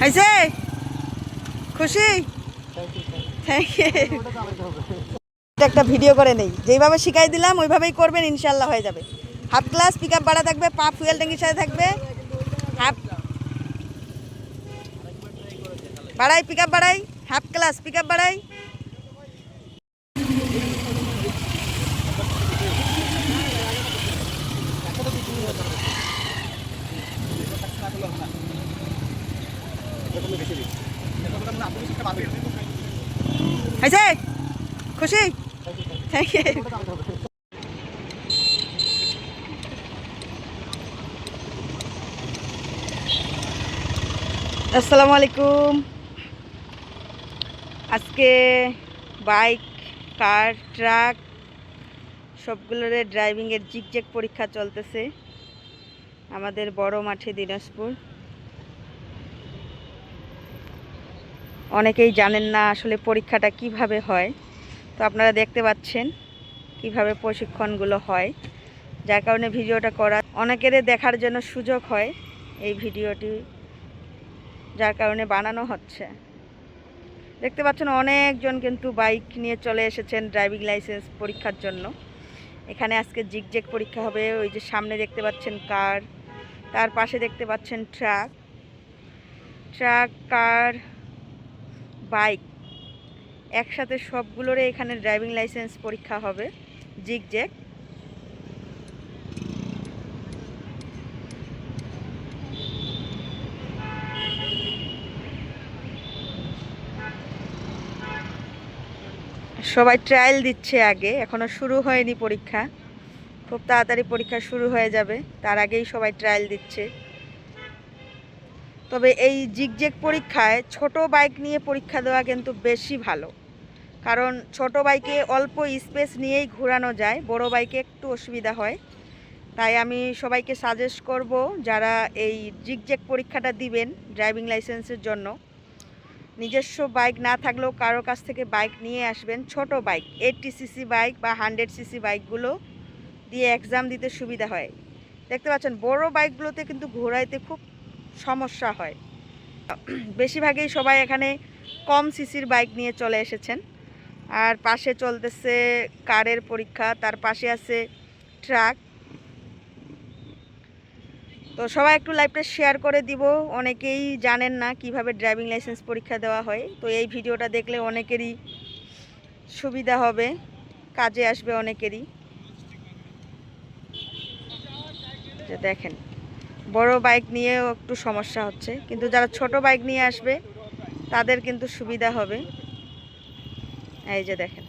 হয়েছে খুশি? একটা ভিডিও করে নেই। যেইভাবে শিখাই দিলাম, ওইভাবেই করবেন ইনশাল্লাহ হয়ে যাবে। হাফ ক্লাস পিক আপ বাড়া থাকবে, পা ফুয়েল ট্যাঙ্কির সাথে থাকবে। হাফ বাড়াই পিক আপ বাড়াই, হাফ ক্লাস পিক আপ বাড়াই। হয়েছে? খুশি? থ্যাংক ইউ আসসালামু আলাইকুম। আজকে বাইক, কার, ট্রাক, সবগুলোর ড্রাইভিংয়ের জিগজ্যাগ পরীক্ষা চলতেছে। আমাদের বড় মাঠে দিনাজপুর। অনেকেই জানেন না আসলে পরীক্ষাটা কীভাবে হয়। তো আপনারা দেখতে পাচ্ছেন কীভাবে প্রশিক্ষণগুলো হয়। যার কারণে ভিডিওটা করা অনেকেরই দেখার জন্য সুযোগ হয় এই ভিডিওটি, যার কারণে বানানো হচ্ছে। দেখতে পাচ্ছেন অনেকজন কিন্তু বাইক নিয়ে চলে এসেছেন ড্রাইভিং লাইসেন্স পরীক্ষার জন্য। এখানে আজকে জিগজেগ পরীক্ষা হবে, ওই যে সামনে দেখতে পাচ্ছেন কার, তার পাশে দেখতে পাচ্ছেন ট্রাক। ট্রাক, কার বাইক। একসাথে সবগুলোরে এখানে ড্রাইভিং লাইসেন্স পরীক্ষা হবে। জিগজ্যাগ সবাই ট্রায়াল দিচ্ছে আগে, এখনও শুরু হয়নি পরীক্ষা। খুব তাড়াতাড়ি পরীক্ষা শুরু হয়ে যাবে, তার আগেই সবাই ট্রায়াল দিচ্ছে। তবে এই জিগজেগ পরীক্ষায় ছোট বাইক নিয়ে পরীক্ষা দেওয়া কিন্তু বেশি ভালো। কারণ ছোট বাইকে অল্প স্পেস নিয়েই ঘোরানো যায়, বড় বাইকে একটু অসুবিধা হয়। তাই আমি সবাইকে সাজেস্ট করব যারা এই জিগজেগ পরীক্ষাটা দিবেন ড্রাইভিং লাইসেন্সের জন্য। নিজস্ব বাইক না থাকলেও কারও কাছ থেকে বাইক নিয়ে আসবেন, ছোট বাইক এইটটি সিসি বাইক বা হান্ড্রেড সিসি বাইকগুলো দিয়ে এক্সাম দিতে সুবিধা হয়। দেখতে পাচ্ছেন, বড় বাইকগুলোতে কিন্তু ঘোরাইতে খুব সমস্যা হয়। বেশিরভাগই সবাই এখানে কম সিসির বাইক নিয়ে চলে এসেছেন। আর পাশে চলতেছে কারের পরীক্ষা, তার পাশে আছে ট্রাক। তো সবাই একটু লাইভটা শেয়ার করে দিব। অনেকেই জানেন না কীভাবে ড্রাইভিং লাইসেন্স পরীক্ষা দেওয়া হয়। তো এই ভিডিওটা দেখলে অনেকেরই সুবিধা হবে, কাজে আসবে অনেকেরই। দেখেন। বড় বাইক নিয়েও একটু সমস্যা হচ্ছে। কিন্তু যারা ছোট বাইক নিয়ে আসবে, তাদের কিন্তু সুবিধা হবে। এই যে দেখেন।